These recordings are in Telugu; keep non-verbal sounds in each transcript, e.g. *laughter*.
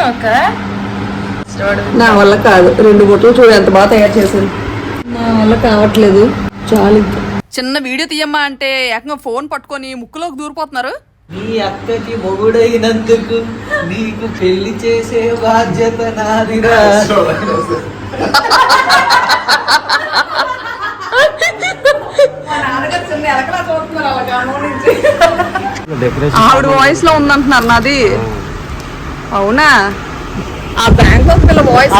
చేస్తున్నావు నా వల్ల కాదు. రెండు బొట్టలు చూడు ఎంత బాగా తయారు చేశాను నా వల్ల కావట్లేదు. చాలు. చిన్న వీడియో తీయమ్మా అంటే ఏకంగా ఫోన్ పట్టుకొని ముక్కులోకి దూరిపోతున్నారు. నీ అక్కకి మొగుడైనందుకు నీకు పెళ్ళి చేసే బాధ్యత నాదిరా ఆవిడ వాయిస్లో ఉందంటున్నారు నాది. అవునా? ఆ బ్యాంక్ ఆఫ్ పిల్ల వాయిస్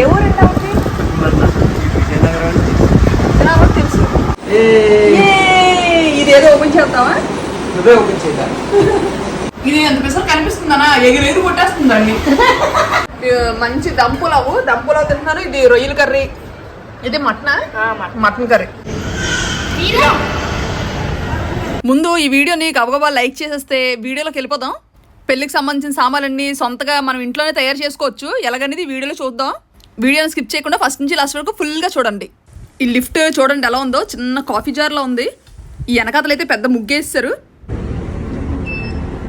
ఏ ఊరండి తెలుసు ఇదేదో ఓపెన్ చేద్దామా? నువ్వే ఓపెన్ చేద్దాం. ఇది ఎంత పిసలు కనిపిస్తుందనా ఎగిరేది కొట్టేస్తుందండి. మంచి దంపులవు దంపులవు తింటున్నాను. ఇది రొయ్యల కర్రీ. ఇది మటన్? మటన్. కర్రీ. ముందు ఈ వీడియోని గబగబా లైక్ చేసేస్తే వీడియోలోకి వెళ్ళిపోదాం. పెళ్ళికి సంబంధించిన సామాన్లన్నీ సొంతగా మనం ఇంట్లోనే తయారు చేసుకోవచ్చు. ఎలాగనేది వీడియోలో చూద్దాం. వీడియోని స్కిప్ చేయకుండా ఫస్ట్ నుంచి లాస్ట్ వరకు ఫుల్గా చూడండి. ఈ లిఫ్ట్ చూడండి ఎలా ఉందో. చిన్న కాఫీ జార్లో ఉంది. ఈ వెనకాతలు అయితే పెద్ద ముగ్గేస్తారు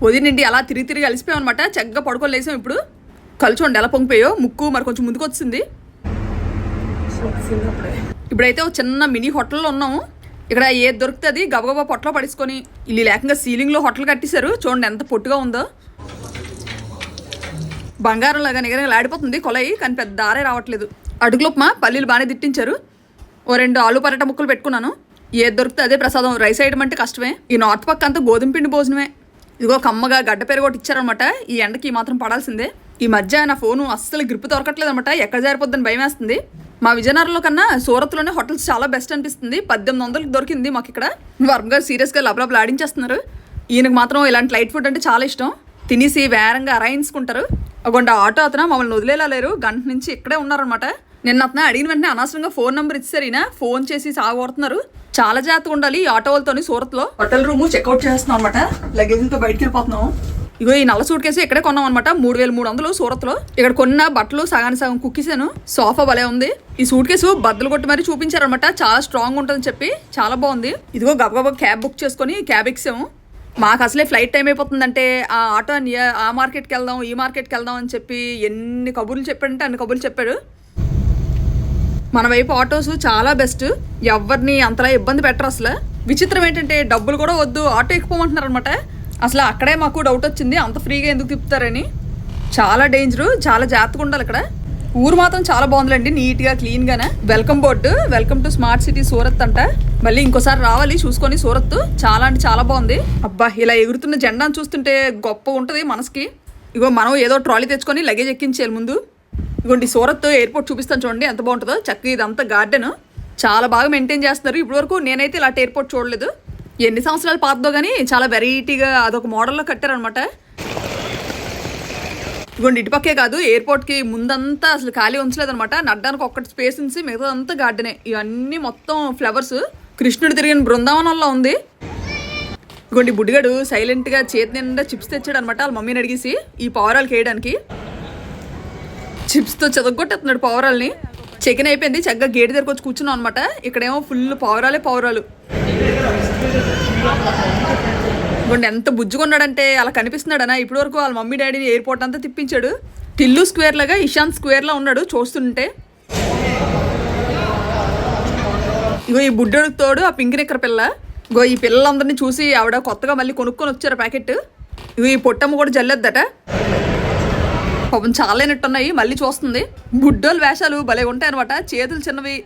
వదినండి అలా తిరిగి తిరిగి అలసిపోయాం అనమాట చక్కగా పడుకోలేసాం ఇప్పుడు. కళ్ళు చూడండి ఎలా పొంగిపోయో ముక్కు మరి కొంచెం ముందుకు వచ్చింది ఇప్పుడైతే ఒక చిన్న మినీ హోటల్లో ఉన్నాము ఇక్కడ ఏది దొరుకుతుంది? గబగబా పొట్టలో పడేసుకొని ఇల్లు లేకంగా సీలింగ్లో హోటల్ కట్టేశారు. చూడండి ఎంత పొట్టుగా ఉందో. బంగారం లాగా నిగరగలాడిపోతుంది కొలయి కానీ పెద్ద దారే రావట్లేదు. అడుగులోపమా పల్లీలు బాగానే తిట్టించారు. ఓ రెండు ఆలు పరాట ముక్కలు పెట్టుకున్నాను. ఏది దొరికితే అదే ప్రసాదం. రైస్ వేయడం అంటే కష్టమే. ఈ నార్త్ పక్క అంతా గోధుమ పిండి భోజనమే. ఇదిగో కమ్మగా గడ్డ పేరు ఒకటి ఇచ్చారనమాట. ఈ ఎండకి మాత్రం పడాల్సిందే. ఈ మధ్య నా ఫోను అస్సలు గ్రిప్ దొరకట్లేదు అనమాట ఎక్కడ జారిపోద్దని భయం వేస్తుంది మా విజయనగరంలో కన్నా సూరత్లోనే హోటల్స్ చాలా బెస్ట్ అనిపిస్తుంది. పద్దెనిమిది వందలకు దొరికింది మాకు ఇక్కడ వర్మ గారు సీరియస్గా లబలబలు ఆడించేస్తున్నారు. ఈయనకు మాత్రం ఇలాంటి లైట్ ఫుడ్ అంటే చాలా ఇష్టం. తినేసి వేరంగా అరాయించుకుంటారు. అగొండ ఆటో అతను మమ్మల్ని వదిలేలా లేరు. గంట నుంచి ఇక్కడే ఉన్నారనమాట నిన్న అతను అడిగిన వెంటనే అనవసరంగా ఫోన్ నెంబర్ ఇచ్చారు ఈయన. ఫోన్ చేసి సాగొడుతున్నారు. చాలా జాగ్రత్తగా ఉండాలి ఈ ఆటో వాళ్ళతోని సూరత్లో హోటల్ రూమ్ చెక్అవుట్ చేస్తున్నాం అనమాట లగేజ్తో బయటకు వెళ్ళిపోతున్నాం. ఇగో ఈ నల్ల సూట్ కేసు ఇక్కడే కొన్నాం అనమాట మూడు వేల మూడు వందలు సూరత్లో ఇక్కడ కొన్న బట్టలు సగానికి సగం కుక్కిసాను. సోఫా భలే ఉంది. ఈ సూట్ కేసు బద్దలు కొట్టి మరీ చూపించారనమాట చాలా స్ట్రాంగ్ ఉంటుందని చెప్పి చాలా బాగుంది. ఇదిగో గబగబా క్యాబ్ బుక్ చేసుకొని క్యాబ్ ఎక్సాము మాకు అసలే ఫ్లైట్ టైం అయిపోతుందంటే ఆ ఆటో ఆ మార్కెట్కి వెళ్దాం ఈ మార్కెట్కి వెళ్దాం అని చెప్పి ఎన్ని కబుర్లు చెప్పాడంటే అన్ని కబుర్లు చెప్పాడు. మన వైపు ఆటోస్ చాలా బెస్ట్ ఎవరిని అంతలా ఇబ్బంది పెట్టరు అసలు. విచిత్రం ఏంటంటే డబ్బులు కూడా వద్దు ఆటో ఎక్కిపోమంటున్నారు అనమాట అసలు అక్కడే మాకు డౌట్ వచ్చింది. అంత ఫ్రీగా ఎందుకు తిప్పుతారని. చాలా డేంజరు చాలా జాగ్రత్తగా ఉండాలి ఇక్కడ ఊరు మాత్రం చాలా బాగుందిలేండి నీట్గా క్లీన్గానే welcome board welcome to smart city Surat అంట. మళ్ళీ ఇంకోసారి రావాలి చూసుకొని సూరత్ చాలా అంటే చాలా బాగుంది. అబ్బా ఇలా ఎగురుతున్న జెండాను చూస్తుంటే గొప్ప ఉంటుంది మనసుకి. ఇగో మనం ఏదో ట్రాలీ తెచ్చుకొని లగేజ్ ఎక్కించేయాలి ముందు. ఇగోండి సూరత్ ఎయిర్పోర్ట్ చూపిస్తాను చూడండి ఎంత బాగుంటుందో. చక్కగా ఇదంతా గార్డెన్ చాలా బాగా మెయింటైన్ చేస్తున్నారు. ఇప్పటివరకు నేనైతే ఇలాంటి ఎయిర్పోర్ట్ చూడలేదు. ఎన్ని సంవత్సరాలు పాతదో కానీ చాలా వెరైటీగా అదొక మోడల్లో కట్టారనమాట ఇగోండి ఇటుపక్కే కాదు ఎయిర్పోర్ట్కి ముందంతా అసలు ఖాళీ ఉంచలేదనమాట నడ్డానికి ఒక్కటి స్పేస్ ఉంచి మిగతాదంతా గార్డెనే. ఇవన్నీ మొత్తం ఫ్లవర్స్. కృష్ణుడు తిరిగిన బృందావనంలో ఉంది. ఇగోండి బుడ్డిగాడు సైలెంట్గా చేతి నిండా చిప్స్ తెచ్చాడు అనమాట వాళ్ళ మమ్మీని అడిగేసి ఈ పవరాలు వేయడానికి చిప్స్తో చదవగొట్టేస్తున్నాడు పౌరాల్ని చికెన్ అయిపోయింది చక్కగా గేట్ దగ్గరకు వచ్చి కూర్చున్నాం అనమాట ఇక్కడేమో ఫుల్ పావురాలే పావురాలు. ఇవ్వండి ఎంత బుజ్జుకున్నాడంటే అలా కనిపిస్తున్నాడనా? ఇప్పటి వరకు వాళ్ళ మమ్మీ డాడీని ఎయిర్పోర్ట్ అంతా తిప్పించాడు. టిల్లు స్క్వేర్ లాగా ఇషాంత్ స్క్వేర్ లా ఉన్నాడు చూస్తుంటే. ఇగో ఈ బుడ్డోడికి తోడు ఆ పింక్ నెక్కర పిల్ల. ఇగో ఈ పిల్లలందరినీ చూసి ఆవిడ కొత్తగా మళ్ళీ కొనుక్కొని వచ్చారు ప్యాకెట్. ఇగో ఈ పొట్టమ్మ కూడా జల్లెద్దట. పాపం చాలైనట్టున్నాయి మళ్ళీ చూస్తుంది. బుడ్డోలు వేషాలు భలే ఉంటాయి అనమాట చేతులు చిన్నవి.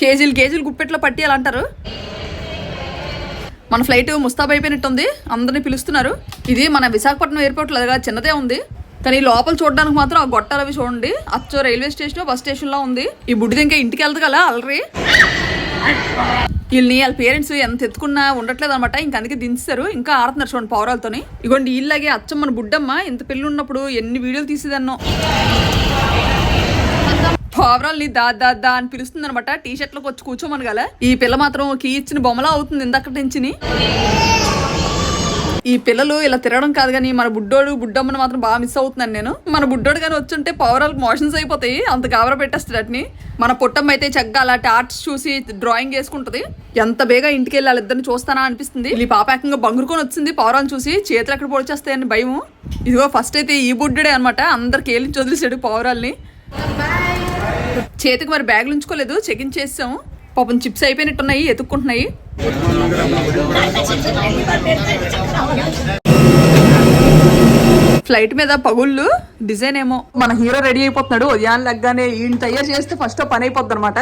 కేజీలు కేజీలు గుప్పెట్లో పట్టేయాలంటారు మన ఫ్లైట్ ముస్తాబ్ అయిపోయినట్టుంది. అందరినీ పిలుస్తున్నారు. ఇది మన విశాఖపట్నం ఎయిర్పోర్ట్లో అదిగా చిన్నదే ఉంది. కానీ లోపల చూడడానికి మాత్రం ఆ గొట్టాలు అవి చూడండి. అచ్చో రైల్వే స్టేషన్ బస్ స్టేషన్లో ఉంది. ఈ బుడ్డిది ఇంకా ఇంటికి వెళ్తుంది కదా అలరి వీళ్ళని వాళ్ళ పేరెంట్స్ ఎంత ఎత్తుకున్నా ఉండట్లేదు అనమాట. ఇంకా అందుకే దించుతారు ఇంకా ఆడుతున్నారు చూడండి పౌరాలతోని ఇగోండి వీళ్ళగే అచ్చం మన బుడ్డమ్మ ఇంత పెళ్ళి ఉన్నప్పుడు ఎన్ని వీడియోలు తీసేదన్నో. పావురాల్ని దా దా దా అని పిలుస్తుంది అనమాట టీ షర్ట్లోకి వచ్చి కూర్చోమని గల ఈ పిల్ల మాత్రం కీ ఇచ్చిన బొమ్మలా అవుతుంది ఇందక్కడి నుంచి ఈ పిల్లలు ఇలా తిరగడం కాదు కానీ మన బుడ్డోడు బుడ్డమ్మని మాత్రం బాగా మిస్ అవుతున్నాను నేను. మన బుడ్డోడు కానీ వచ్చుంటే పవరాలకు మోషన్స్ అయిపోతాయి. అంత గాబర పెట్టేస్తాడు అట్ని. మన పుట్టమ్మ అయితే చక్కగా అలాంటి ఆర్ట్స్ చూసి డ్రాయింగ్ వేసుకుంటది ఎంత బేగా ఇంటికి వెళ్ళి వాళ్ళిద్దరిని చూస్తానా అనిపిస్తుంది. ఈ పాప ఏకంగా బంగురుకొని వచ్చింది పవరాలను చూసి. చేతులు ఎక్కడ పొడిచేస్తాయని భయం ఇదిగో ఫస్ట్ అయితే ఈ బుడ్డడే అనమాట అందరికి ఏలించి వదిలేసాడు పవరాల్ని. చేతికి మరి బ్యాగులు ఉంచుకోలేదు చెకింగ్ చేసాము పాపం చిప్స్ అయిపోయినట్టున్నాయి ఎత్తుక్కుంటున్నాయి ఫ్లైట్ మీద పగుళ్ళు డిజైన్ ఏమో. మన హీరో రెడీ అయిపోతున్నాడు ఉదయాన్ లెగ్గానే ఈయన తయారు చేస్తే ఫస్ట్ పని అయిపోద్ది అనమాట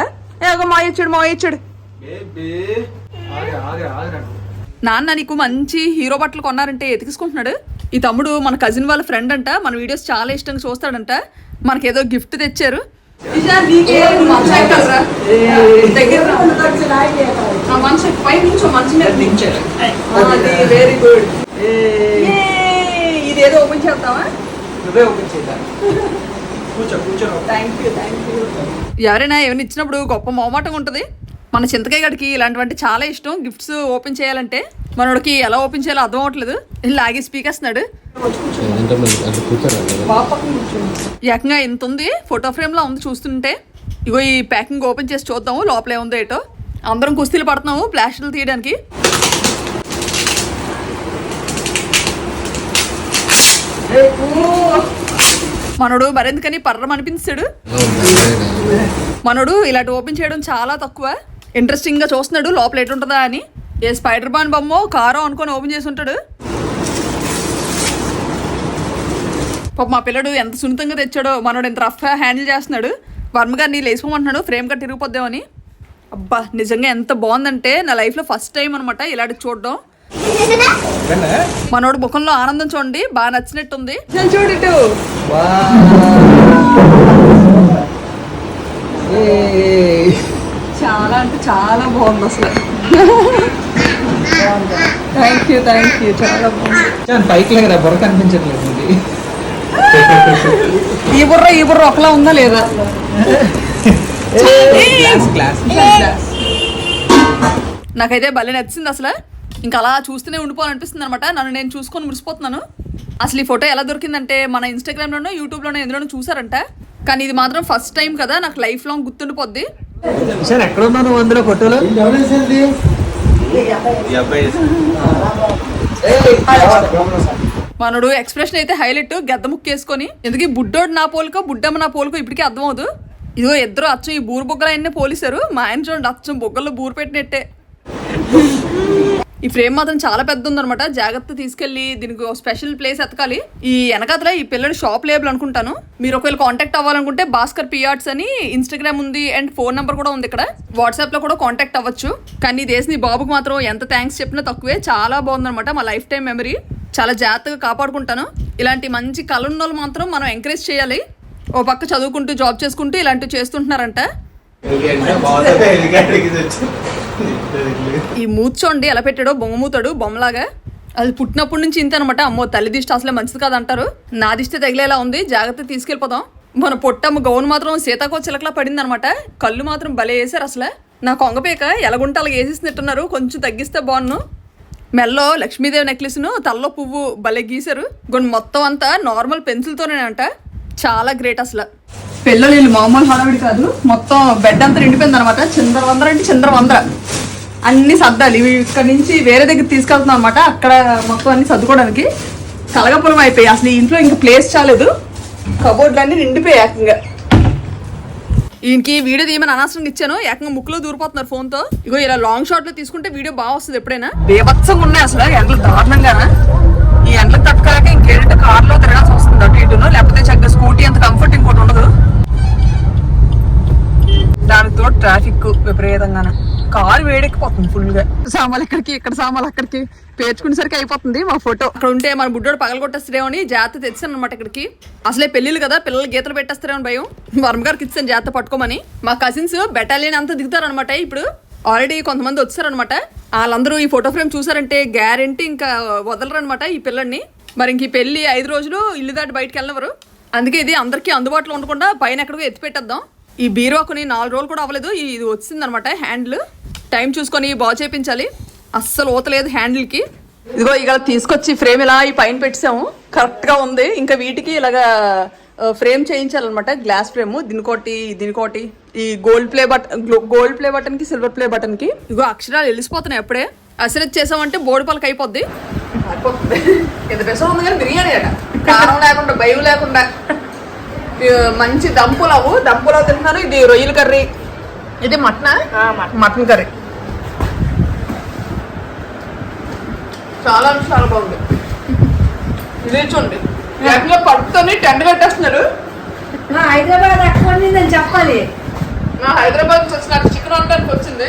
ఏగో మా ఇచ్చాడు మా ఇచ్చాడు. నాన్న నీకు మంచి హీరో బట్టలు కొన్నారంటే ఎతికిసుకుంటున్నాడు ఈ తమ్ముడు మన కజిన్ వాళ్ళ ఫ్రెండ్ అంట మన వీడియోస్ చాలా ఇష్టంగా చూస్తాడంట. మనకేదో గిఫ్ట్ తెచ్చారు. వెరీ గుడ్ ఇదేదో ఓపెన్ చేద్దామా? నువ్వే ఓపెన్ చేద్దాం. *laughs* కూర్చో కూర్చో. థ్యాంక్ యూ థ్యాంక్ యూ ఎవరైనా ఏమైనా ఇచ్చినప్పుడు గొప్ప మొహమాటంగా ఉంటుంది? మన చింతకాయ గడికి ఇలాంటివంటి చాలా ఇష్టం. గిఫ్ట్స్ ఓపెన్ చేయాలంటే మనోడికి ఎలా ఓపెన్ చేయాలో అర్థం అవ్వట్లేదు. లాగి స్పీకేస్తున్నాడు ఏకంగా ఇంత ఉంది. ఫోటో ఫ్రేమ్లో ఉంది చూస్తుంటే. ఇగో ఈ ప్యాకింగ్ ఓపెన్ చేసి చూద్దాము లోపల ఏముందో ఏటో. అందరం కుస్తీలు పడుతున్నాము ప్లాస్టర్లు తీయడానికి. మనోడు మరెందుకని పర్రం అనిపించాడు మనోడు ఇలాంటి ఓపెన్ చేయడం చాలా తక్కువ. ఇంట్రెస్టింగ్గా చూస్తున్నాడు లోపల ఎటుంటుందా అని. ఏ స్పైడర్ బాన్ బొమ్మో కారో అనుకొని ఓపెన్ చేసి ఉంటాడు. పాప మా పిల్లడు ఎంత సున్నితంగా తెచ్చాడో మనోడు ఎంత రఫ్ హ్యాండిల్ చేస్తున్నాడు. వర్మ గారిని లేచిపోమంటున్నాడు ఫ్రేమ్ కట్టి తిరిగిపోద్దామని అబ్బా నిజంగా ఎంత బాగుందంటే నా లైఫ్లో ఫస్ట్ టైం అనమాట ఇలాంటి చూడడం. మనోడు ముఖంలో ఆనందం చూడండి బాగా నచ్చినట్టుంది. చూడు చాలా అంటే చాలా బాగుంది అసలు. థ్యాంక్ యూ థ్యాంక్ యూ చాలా బాగుంది. పైకి లేకరా బొర కనిపించట్లేదు ఈ బుర్ర ఈ బుర్ర ఒకలా ఉందా లేదా? నాకైతే భలే నచ్చింది అసలు. ఇంకా అలా చూస్తూనే ఉండిపోవాలనిపిస్తుంది అనమాట నన్ను నేను చూసుకొని మురిసిపోతున్నాను. అసలు ఈ ఫోటో ఎలా దొరికిందంటే మన ఇన్స్టాగ్రామ్లోనో యూట్యూబ్లోనో ఎందులోనో చూసారంట కానీ ఇది మాత్రం ఫస్ట్ టైం కదా. నాకు లైఫ్ లాంగ్ గుర్తుండిపోద్ది. సార్ ఎక్కడ ఉన్నావు నువ్వు అందులో ఫోటోలో? మనోడు ఎక్స్ప్రెషన్ అయితే హైలైట్ గద్ద ముక్కేసుకొని ఎందుకు బుడ్డోడు నా పోలికో బుడ్డమ్మ నా పోలికో ఇప్పటికీ అర్థం అవదు ఇదిగో ఇద్దరు అచ్చం ఈ బూరు బొగ్గలు ఆయన్నే పోలీసారు. మా ఆయన చూడండి అచ్చం బొగ్గల్లో బూరు పెట్టినట్టే. ఈ ఫ్రేమ్ మాత్రం చాలా పెద్ద ఉందనమాట జాగ్రత్త తీసుకెళ్ళి దీనికి ఒక స్పెషల్ ప్లేస్ ఎతకాలి. ఈ వెనకాతల ఈ పిల్లడి షాప్ లేబుల్ అనుకుంటాను. మీరు ఒకవేళ కాంటాక్ట్ అవ్వాలనుకుంటే భాస్కర్ పియార్ట్స్ అని ఇన్స్టాగ్రామ్ ఉంది అండ్ ఫోన్ నెంబర్ కూడా ఉంది ఇక్కడ. వాట్సాప్లో కూడా కాంటాక్ట్ అవ్వచ్చు. కానీ ఈ దేశం బాబుకు బాబుకి మాత్రం ఎంత థ్యాంక్స్ చెప్పినా తక్కువే. చాలా బాగుందనమాట మా లైఫ్ టైం మెమరీ. చాలా జాగ్రత్తగా కాపాడుకుంటాను. ఇలాంటి మంచి కళ ఉన్న వాళ్ళు మాత్రం మనం ఎంకరేజ్ చేయాలి. ఓ పక్క చదువుకుంటూ జాబ్ చేసుకుంటూ ఇలాంటివి చేస్తుంటున్నారంట. ఈ మూర్చోండి ఎలా పెట్టాడో బొమ్మ మూతాడు బొమ్మలాగా. అది పుట్టినప్పటి నుంచి ఇంత అనమాట అమ్మో తల్లి దిష్టి అసలే మంచిది కాదంటారు. నా దిష్టి తగిలేలా ఉంది జాగ్రత్త తీసుకెళ్ళిపోదాం. మన పొట్టమ్మ గౌన్ మాత్రం సీతాకో చిలకలా పడింది అనమాట కళ్ళు మాత్రం భలే వేసారు అసలు. నా కొంగపేక ఎలాగుంటే అలాగ వేసేసినట్టున్నారు. కొంచెం తగ్గిస్తే బాగున్ను. మెల్లో లక్ష్మీదేవి నెక్లెస్ను తల్లో పువ్వు భలే గీశారు. కొన్ని మొత్తం అంతా నార్మల్ పెన్సిల్తోనేనంట చాలా గ్రేట్ అసలు. పిల్లలు వీళ్ళు మామూలు హడావిడి కాదు. మొత్తం బెడ్ అంతా నిండిపోయింది అనమాట చిందర వందర అంటే చిందర వందర అన్ని సర్దాలి. ఇవి ఇక్కడ నుంచి వేరే దగ్గర తీసుకెళ్తున్నాం అనమాట అక్కడ మొత్తం అన్ని సర్దుకోవడానికి కలగపురం అయిపోయి అసలు ఈ ఇంట్లో ఇంకా ప్లేస్ చాలేదు. కబోర్డ్లు అన్ని నిండిపోయాయి ఏకంగా. ఈయనకి వీడియో తీయమని అనవసరంగా ఇచ్చాను. ఏకంగా ముక్కులో దూరిపోతున్నారు ఫోన్తో ఇగో ఇలా లాంగ్ షాట్లో తీసుకుంటే వీడియో బాగా వస్తుంది ఎప్పుడైనా. బేభత్సంగా ఉన్నాయి అసలు. ఎండలు దారుణంగా. ఈ ఎండలు తట్టుకోలేక ఇంకేంటంటే కార్లో తిరగాల్సి వస్తుంది అటు ఇటును. లేకపోతే చక్కగా స్కూటీ అంత కంఫర్ట్ ఇంకోటి ఉండదు. దానితో ట్రాఫిక్ విపరీతంగానే. కారు వేడెక్కిపోతుంది ఫుల్గా. సామాన్లు ఇక్కడికి ఇక్కడ సామాన్లు అక్కడికి? పేర్చుకునేసరికి అయిపోతుంది మా ఫోటో అక్కడ ఉంటే మన బుడ్డోడు పగల కొట్టేస్తారేమో అని జాగ్రత్త తెచ్చాను అనమాట ఇక్కడికి అసలే పెళ్ళిళ్ళు కదా పిల్లలు గీతలు పెట్టేస్తారేమో అని భయం. వర్మ గారికి ఇచ్చాను జాగ్రత్త పట్టుకోమని. మా కజిన్స్ బెటాలియన్ అంతా దిగుతారనమాట ఇప్పుడు ఆల్రెడీ కొంతమంది వచ్చారనమాట వాళ్ళందరూ ఈ ఫోటో ఫ్రేమ్ చూసారంటే గ్యారెంటీ ఇంకా వదలరనమాట ఈ పిల్లల్ని. మరి ఇంక ఈ పెళ్ళి ఐదు రోజులు ఇల్లు దాటి బయటకు వెళ్ళినవారు. అందుకే ఇది అందరికీ అందుబాటులో ఉండకుండా పైన ఎక్కడికో ఎత్తి పెట్టేద్దాం ఈ బీరువా నాలుగు రోజులు కూడా అవ్వలేదు. ఇది వచ్చిందనమాట హ్యాండిల్. టైం చూసుకొని బాగు చేయించాలి అస్సలు ఊతలేదు హ్యాండిల్కి. ఇదిగో ఇక తీసుకొచ్చి ఫ్రేమ్ ఇలా ఈ పైన పెట్టాము కరెక్ట్గా ఉంది. ఇంకా వీటికి ఇలాగా ఫ్రేమ్ చేయించాలన్నమాట. Glass frame. దీనికోటి దీనికోటి. ఈ gold play button gold play బటన్కి silver play బటన్కి ఇగో అక్షరాలు వెళ్ళిపోతున్నాయి అప్పుడే. అసలు చేసామంటే బోర్డు పలక అయిపోద్ది. అయిపోతుంది. ఎంత బెసం ఉంది కానీ బిర్యానీ అట. కారం లేకుండా భయం లేకుండా. మంచి దంపులవు దంపులవు తింటున్నాను. ఇది రొయ్యల కర్రీ. ఇది మటన్? మటన్. కర్రీ. చాలా చాలా బాగుంది. ఇది చూడండి. ఏకంగా పడుతుంది. టెంట్ కట్టేస్తున్నారు. హైదరాబాద్ అక్కడ నేను చెప్పాలి. నా హైదరాబాద్ నుంచి వచ్చి నాకు చికెన్ వండడానికి వచ్చింది.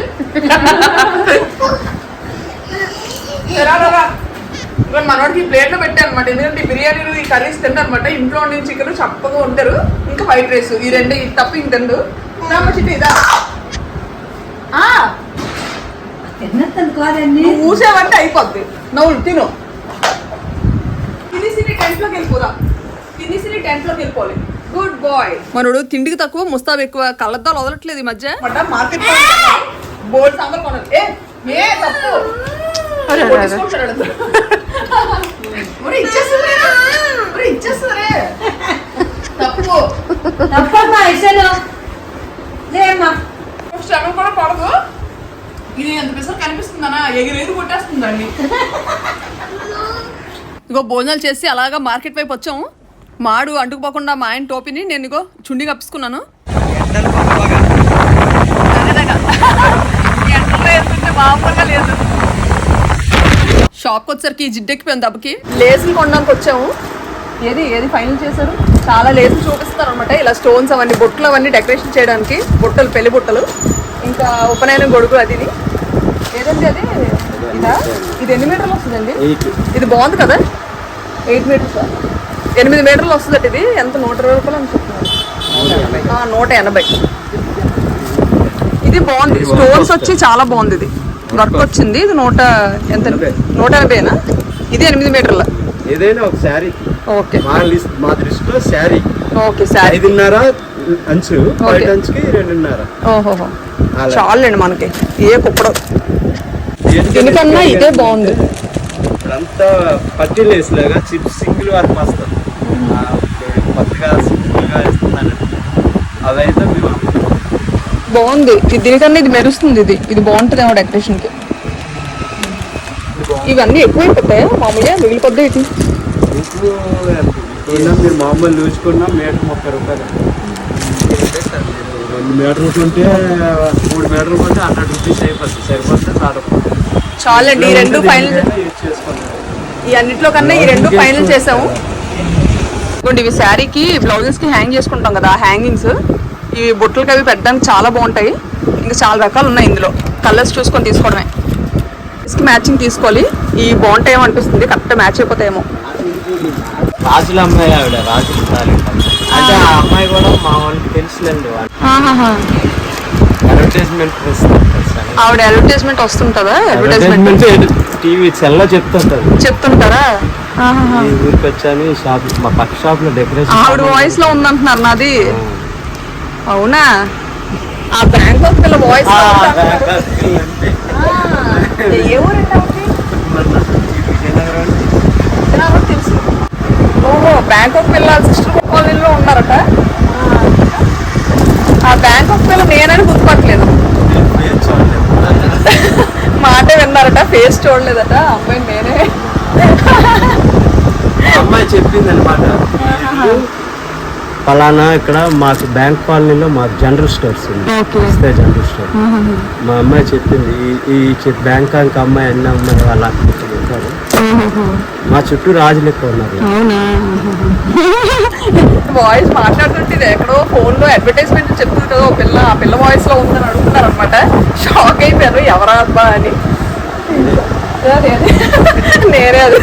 *laughs* రా, ఇక్కడ మనోడికి ప్లేట్లో పెట్టాను అనమాట ఎందుకంటే బిర్యానీలు ఈ కర్రీస్ తింటారనమాట. ఇంట్లో ఉండే చికెన్ చప్పగా ఉంటారు ఇంకా వైట్ రైస్ ఈ రెండు ఇది తప్ప ఇంక రెండు ఇదా? నువ్వు ఊసావంటే అయిపోద్ది. నవ్వులు తిను. తినేసి టెంట్లోకి వెళ్ళిపోదా. తినేసి టెంట్లోకి వెళ్ళిపోవాలి. గుడ్ బాయ్ మనోడు తిండికి తక్కువ ముస్తాబ్ ఎక్కువ. కళ్ళద్దాలు వదలట్లేదు ఈ మధ్య. మార్కెట్ బోర్డు సాంబార్ కొనాలి. ఏ ఏ తప్పు. తప్పు. తప్పమ్మా ఇసలు లేమ్మా శ్రమ కూడా పడదు. ఇది ఎంత పిసరు కనిపిస్తుందనా ఎగిరేది కొట్టేస్తుందండి. ఇగో భోజనాలు చేసి అలాగా మార్కెట్ వైపు వచ్చాము. మాడు అంటుకుపోకుండా మా ఆయన టోపీని నేను ఇగో చుండి కప్పుకున్నాను ఎండలు బాగా. షాప్కి వచ్చేసరికి ఈ జిడ్డెక్కిపోయింది దెబ్బకి. లేసులు కొనడానికి వచ్చాము. ఏది ఏది ఫైనల్ చేశారు? చాలా లేసులు చూపిస్తారు అనమాట ఇలా స్టోన్స్ అవన్నీ బొట్లు అవన్నీ డెకరేషన్ చేయడానికి. బుట్టలు పెళ్ళి బుట్టలు. ఇంకా ఉపనయనం గొడుగు అది ఇది. ఏదండి అది? ఇదా? ఇది ఎన్ని మీటర్లు వస్తుందండి? ఇది బాగుంది కదా? ఎయిట్ మీటర్స్ ఎనిమిది మీటర్లు వస్తుందట ఇది. ఎంత? నూట ఇరవై రూపాయలు అని చెప్తున్నారు. ఆ, నూట ఎనభై. ఇది బాగుంది. స్టోన్స్ వచ్చి చాలా బాగుంది ఇది. వర్క్ వచ్చింది ఇది నూట ఎంత? నూట ఎనభైనా? ఇది ఎనిమిది మీటర్ల. ఏదైనా ఒక శారీ. ఓకే. మా లిస్ట్ మా దృష్టిలో శారీ. ఓకే సారీ ఐదున్నర అంచు బయట Okay. అంచుకి రెండున్నర. ఓహోహో. చాలండి మనకి. ఏ కుప్పడం. దీనికన్నా ఇదే బాగుంది. ఇప్పుడంతా పట్టి లేసులాగా చిప్ సింగిల్ వర్క్ వస్తుంది కొత్తగా సింగిల్గా ఇస్తున్నాను అవైతే. బాగుంది. ఇది దీనికన్నా ఇది మెరుస్తుంది ఇది. ఇది బాగుంటుంది ఏమో డెకరేషన్కి ఇవన్నీ ఎక్కువైపోతాయి? మామూలుగా మిగిలిపోద్ది ఇప్పుడున్న మీరు మామూలు చూసుకున్నా మీటర్ ముప్పై రూపాయలు. రెండు మీటర్లు కొంటే మూడు మీటర్లు కొంటే హండ్రెడ్ రూపీస్ అయిపోతుంది సరిపోతే చాలు చాలండి ఈ రెండు ఫైనల్ ఈ అన్నిట్లో కన్నా ఈ రెండు ఫైనల్ చేసాము. ఇవి శారీకి బ్లౌజెస్కి హ్యాంగ్ చేసుకుంటాం కదా హ్యాంగింగ్స్ ఇవి బొట్టులకి అవి పెట్టడానికి చాలా బాగుంటాయి. ఇంకా చాలా రకాలు ఉన్నాయి ఇందులో. కలర్స్ చూసుకొని తీసుకోవడమే. కి మ్యాచింగ్ తీసుకోవాలి. ఈ బాగుంటాయేమో అనిపిస్తుంది. కరెక్ట్ మ్యాచ్ అయిపోతాయేమో. రాజుల అమ్మాయి ఆవిడ రాజుల తాలూకా అంటే ఆ అమ్మాయి కూడా మా వాళ్ళకి తెలుసులేండి వాళ్ళు అడ్వర్టైజ్మెంట్ ఆవిడ అడ్వర్టైజ్మెంట్ వస్తుంటుందా? అడ్వర్టైజ్మెంట్ టీవీ చెప్తుంటారా? ఆహాహా. ఈ ఊరికి వచ్చాను ఈ షాప్ మా పక్క షాప్లో డెకరేషన్ ఆవిడ వాయిస్లో ఉందంటున్నారు నాది. అవునా? ఆ బ్యాంక్ ఆఫ్ పిల్ల వాయిస్ ఏ? విజయనగరం తెలుసు ఓహో బ్యాంక్ ఆఫ్ పిల్ల సిస్టర్ కాలనీలో ఉన్నారట. ఆ బ్యాంక్ ఆఫ్ పిల్ల నేనని గుర్తుపట్టలేదు. మాట విన్నారట ఫేస్ చూడలేదట. అమ్మాయి నేనే. అమ్మాయి చెప్పింది అనమాట ఫలానా ఇక్కడ మాకు బ్యాంక్ కాలనీలో మాకు జనరల్ స్టోర్స్ ఉంది ఇస్తే జనరల్ స్టోర్. మా అమ్మాయి చెప్పింది ఈ- బ్యాంక్ అమ్మాయి అన్న అమ్మాయి వాళ్ళ వెళ్తారు మా చుట్టూ రాజులు ఎక్కువ ఉన్నారు. అవునా? వాయిస్ మాట్లాడుతుంటే ఇది ఎక్కడో ఫోన్లో అడ్వర్టైజ్మెంట్ చెప్తుంది కదా పిల్ల ఆ పిల్ల వాయిస్లో ఉందని అడుగుతున్నారు అనమాట షాక్ అయిపోయారు ఎవరా అబ్బా అని. నేనే అది.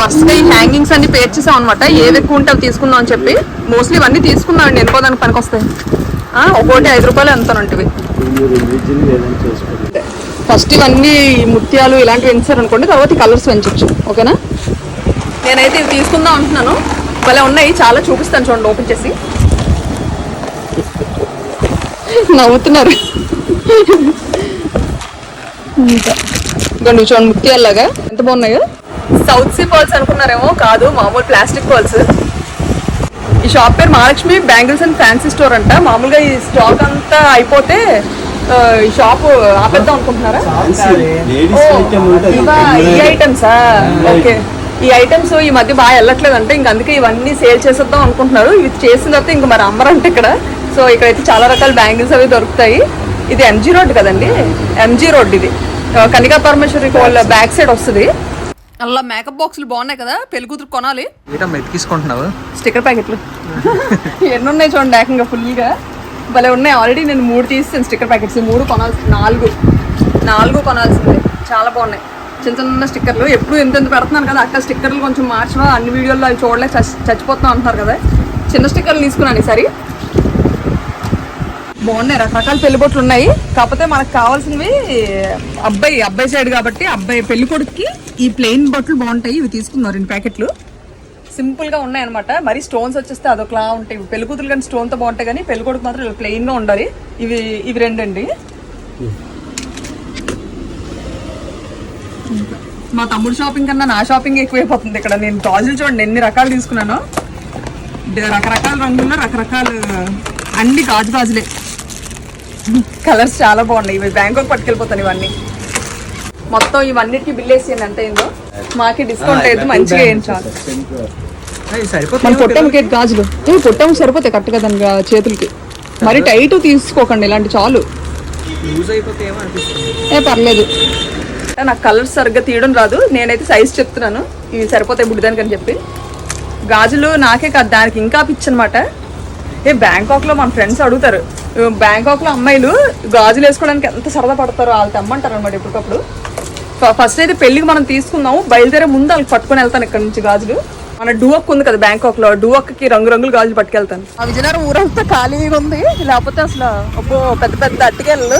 ఫస్ట్ ఈ హ్యాంగింగ్స్ అన్ని పేర్చేసాం అనమాట ఏవి ఎక్కువ ఉంటే అవి తీసుకుందాం అని చెప్పి. మోస్ట్లీ ఇవన్నీ తీసుకుందాం అండి. ఎనుకోదానికి పనికి వస్తాయి. ఒక్కోటి ఐదు రూపాయలు ఎంత ఫస్ట్ ఇవన్నీ ముత్యాలు ఇలాంటివి పెంచారు అనుకోండి తర్వాత కలర్స్ పెంచవచ్చు ఓకేనా? నేనైతే ఇవి తీసుకుందాం అంటున్నాను. భలే ఉన్నాయి. చాలా చూపిస్తాను చూడండి ఓపెన్ చేసి. నవ్వుతున్నారు. ఇంకా. ఇదిగోండి ఇవి చూడండి ముత్యాల్లాగా. ఎంత బాగున్నాయో. సౌత్ సీ పర్ల్స్ అనుకున్నారేమో? కాదు మామూలు ప్లాస్టిక్ పర్ల్స్ ఈ షాప్ పేరు Mahalakshmi bangles and fancy store అంట. మామూలుగా ఈ స్టాక్ అంతా అయిపోతే ఈ షాప్ ఆపేద్దాం అనుకుంటున్నారా? ఈ ఐటమ్సా ఓకే. ఈ ఐటమ్స్ ఈ మధ్య బాగా వెళ్ళట్లేదు అంటే ఇంక అందుకే ఇవన్నీ సేల్ చేసేద్దాం అనుకుంటున్నారు. ఇవి చేసిన తర్వాత ఇంక మరి అమ్మరంటే ఇక్కడ. సో ఇక్కడైతే చాలా రకాల బ్యాంగిల్స్ అవి దొరుకుతాయి. ఇది ఎంజీ రోడ్ కదండి? ఎంజీ రోడ్ ఇది. కనికా పరమేశ్వరి వాళ్ళ బ్యాక్ సైడ్ వస్తుంది. అలా మేకప్ బాక్సులు బాగున్నాయి కదా పెళ్ళి కూతురు కొనాలి. ఏటమ్మా ఎతికిసుకుంటున్నావు స్టిక్కర్ ప్యాకెట్లు ఎన్ని ఉన్నాయి చూడండి ఏకంగా ఫుల్గా భలే ఉన్నాయి. ఆల్రెడీ నేను మూడు తీసాను స్టిక్కర్ ప్యాకెట్స్ మూడు కొనాల్సి నాలుగు. నాలుగు కొనాల్సిందే. చాలా బాగున్నాయి. చిన్న చిన్న స్టిక్కర్లు ఎప్పుడు ఎంత ఎంత పెడుతున్నాను కదా అక్కడ స్టిక్కర్లు కొంచెం మార్చడం అన్ని వీడియోల్లో అవి చూడలేక చచ్చి- చచ్చిపోతున్నాం అంటున్నారు కదా. చిన్న స్టిక్కర్లు తీసుకున్నాను ఈసారి బాగున్నాయి రకరకాల పెళ్ళి బొట్లు ఉన్నాయి. కాకపోతే మనకు కావాల్సినవి అబ్బాయి అబ్బాయి సైడ్ కాబట్టి అబ్బాయి పెళ్ళి కొడుకుకి ఈ ప్లెయిన్ బొట్లు బాగుంటాయి ఇవి తీసుకున్నారు రెండు ప్యాకెట్లు. సింపుల్గా ఉన్నాయి అనమాట మరి స్టోన్స్ వచ్చేస్తే అదొకలా ఉంటాయి. పెళ్ళి కూతురు కానీ స్టోన్తో బాగుంటాయి కానీ పెళ్ళి కొడుకు మాత్రం ఇలా ప్లెయిన్గా ఉండాలి. ఇవి ఇవి రెండండి మా తమ్ముడు షాపింగ్ కన్నా నా షాపింగ్ ఎక్కువైపోతుంది ఇక్కడ. నేను గాజులు చూడండి ఎన్ని రకాలు తీసుకున్నాను. రకరకాల రంగుల్లో రకరకాల అన్ని గాజు గాజులే. కలర్స్ చాలా బాగున్నాయి. ఇవి బ్యాంకాక్ పట్టుకెళ్ళిపోతాను ఇవన్నీ. మొత్తం ఇవన్నిటికి బిల్ వేసి ఎంత అయిందో మాకి డిస్కౌంట్ అయితే మంచిగా వేయించాలి. మన సరిపోతుంది పొట్టెంకి గాజులు. ఏ పొట్టెంకి సరిపోతాయి కరెక్ట్ కదా చేతులకి. మరి టైట్ తీసుకోకండి ఇలాంటి చాలు. ఏ పర్లేదు. నాకు కలర్స్ సరిగ్గా తీయడం రాదు. నేనైతే సైజ్ చెప్తున్నాను. ఇవి సరిపోతాయి బుడ్డిదానికి అని చెప్పి. గాజులు నాకే కాదు దానికి ఇంకా పిచ్చి అనమాట ఏ బ్యాంకాక్లో మన ఫ్రెండ్స్ అడుగుతారు. "ఏ, బ్యాంకాక్లో అమ్మాయిలు గాజులు వేసుకోవడానికి ఎంత సరదా పడతారో వాళ్ళు తెమ్మంటారు అనమాట ఎప్పటికప్పుడు. ఫ- ఫస్ట్ అయితే పెళ్ళికి మనం తీసుకుందాము బయలుదేరే ముందు వాళ్ళకి పట్టుకొని వెళ్తాను ఇక్కడ నుంచి గాజులు. మన డూవక్ ఉంది కదా బ్యాంకాక్లో డూవక్కి రంగు రంగులు గాజులు పట్టుకెళ్తాను. ఆ విజయనగరం ఊరంతా ఖాళీగా ఉంది లేకపోతే అసలు అబ్బో పెద్ద పెద్ద అట్టికెళ్ళు.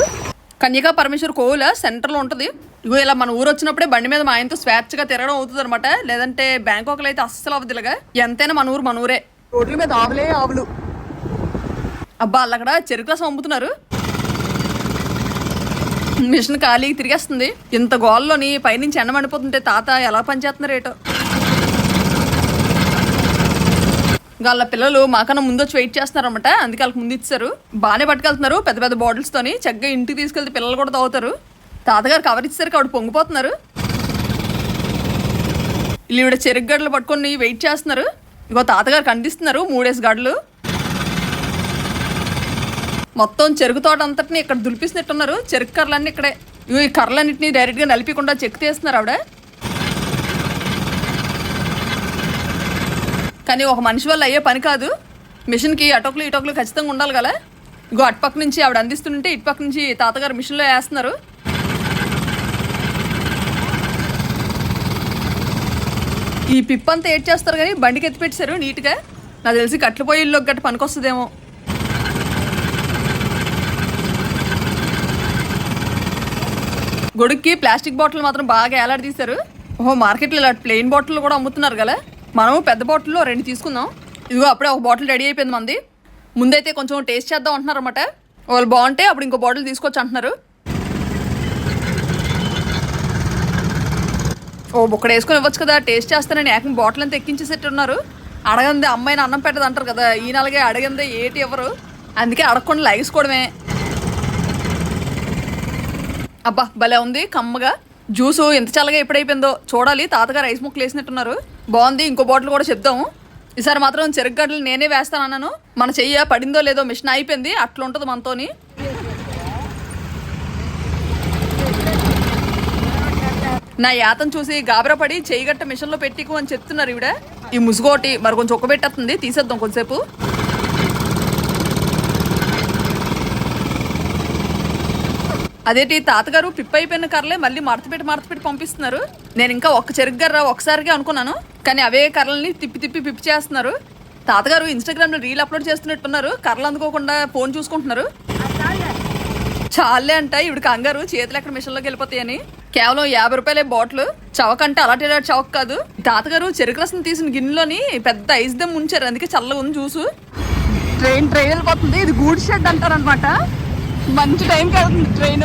కన్యకా పరమేశ్వర్ కోవిల సెంటర్లో ఉంటది. ఇగో ఇలా మన ఊరు వచ్చినప్పుడే బండి మీద మా ఆయనతో స్వేచ్ఛగా తిరగడం అవుతుంది అనమాట లేదంటే బ్యాంకాక్లో అయితే అస్సలు అవ్వదు ఇలాగా ఎంతైనా మన ఊరు మన ఊరే. రోడ్ల మీద ఆవులే ఆవులు. అబ్బా వాళ్ళు అక్కడ చెరుకు రసం అమ్ముతున్నారు. మిషన్ ఖాళీ తిరిగేస్తుంది. ఇంత గోల్లోని పైనుంచి ఎండ మండిపోతుంటే తాత ఎలా పనిచేస్తున్నారు ఏటో వాళ్ళ పిల్లలు మాకన్నా ముందు వచ్చి వెయిట్ చేస్తున్నారన్నమాట. అందుకే వాళ్ళకి ముందు ఇచ్చారు. బాగానే పట్టుకెళ్తున్నారు పెద్ద పెద్ద బాటిల్స్తోని చక్కగా ఇంటికి తీసుకెళ్తే పిల్లలు కూడా తాగుతారు. తాతగారు కవర్ ఇచ్చారు ఆవిడ పొంగిపోతున్నారు. వీళ్ళు ఈవిడ చెరుకు గడ్డలు పట్టుకొని వెయిట్ చేస్తున్నారు. ఇగో తాతగారు కనిపిస్తున్నారు మూడేసి గడ్డలు. మొత్తం చెరుకు తోట అంతటిని ఇక్కడ దులిపిస్తున్నట్టున్నారు చెరుకు కర్రలన్నీ ఇక్కడే. ఈ కర్రలన్నింటినీ డైరెక్ట్గా నలిపికుండా చెక్ తీస్తున్నారు ఆవిడ. కానీ ఒక మనిషి వల్ల అయ్యే పని కాదు. మిషన్కి అటోకులు ఇటోకులు ఖచ్చితంగా ఉండాలి కదా. ఇగో అటుపక్క నుంచి ఆవిడ అందిస్తుంటే ఇటుపక్క నుంచి తాతగారు మిషన్లో వేస్తున్నారు. ఈ పిప్పంతా ఏడ్ చేస్తారు కానీ బండికి ఎత్తిపెట్టారు నీట్గా. నాకు తెలిసి కట్లు పోయి ఇల్లు గట్ట పనికొస్తుందేమో. గొడుక్కి ప్లాస్టిక్ బాటిల్ మాత్రం బాగా ఏలాడదీశారు ఓహో మార్కెట్లో ఇలా ప్లెయిన్ బాటిల్ కూడా అమ్ముతున్నారు కదా. మనం పెద్ద బాటిల్లో రెండు తీసుకుందాం. ఇదిగో అప్పుడే ఒక బాటిల్ రెడీ అయిపోయింది మంది. ముందైతే కొంచెం టేస్ట్ చేద్దాం అంటున్నారు అనమాట వాళ్ళు బాగుంటే అప్పుడు ఇంకో బాటిల్ తీసుకొచ్చి అంటున్నారు. ఓ బొక్కడ వేసుకొని ఇవ్వచ్చు కదా. టేస్ట్ చేస్తానని ఏకం బాటిల్ అంతా ఎక్కించేసేట్టు ఉన్నారు. అడగంది అమ్మాయిని అన్నం పెట్టదు అంటారు కదా. ఈ నెలగే అడగందే ఏటి ఎవరు. అందుకే అడగకుండా లాగేసుకోవడమే. అబ్బా భలే ఉంది కమ్మగా. జ్యూస్ ఎంత చల్లగా ఎప్పుడైపోయిందో చూడాలి. తాతగారు ఐస్ ముక్కలు వేసినట్టున్నారు. బాగుంది ఇంకో బాటిల్ కూడా చెప్దాము. ఈసారి మాత్రం చెరుగడ్డలు నేనే వేస్తాను అన్నాను. మన చెయ్య పడిందో లేదో మిషన్ అయిపోయింది అట్లా ఉంటుంది మనతోని. నా యాతను చూసి గాబరా పడి చెయ్యి గట్ట మిషన్లో పెట్టికు అని చెప్తున్నారు ఈవిడ. ఈ ముసుగోటి మరి కొంచెం ఒక్క పెట్టేస్తుంది తీసేద్దాం కొంచెంసేపు అదేంటి తాతగారు పిప్ అయిపోయిన కర్రలే మళ్ళీ మడతపెట్టి మడతపెట్టి పంపిస్తున్నారు. నేను ఇంకా ఒక్క చెరుకు గర్ర ఒకసారిగా అనుకున్నాను కానీ అవే కర్రల్ని తిప్పి తిప్పి పిప్పి చేస్తున్నారు. తాతగారు ఇన్స్టాగ్రామ్లో రీల్ అప్లోడ్ చేస్తున్నట్టున్నారు కర్రలు అందుకోకుండా ఫోన్ చూసుకుంటున్నారు. చాలే అంట ఇవిడ కంగారు చేతులు ఎక్కడ మిషన్లోకి వెళ్ళిపోతాయని. కేవలం యాభై రూపాయలే బాటిల్ చవకంటే అలాంటి చవక కాదు. తాతగారు చెరుకు రసం తీసిన గిన్నెలోని పెద్ద ఐస్ దమ్ ఉంచారు అందుకే చల్లగా ఉంది చూసు ట్రైన్ ట్రైన్ వెళ్ళిపోతుంది ఇది గూడ్ షెడ్ అంటారు అనమాట మంచి టైంకి వెళ్తుంది ట్రైన్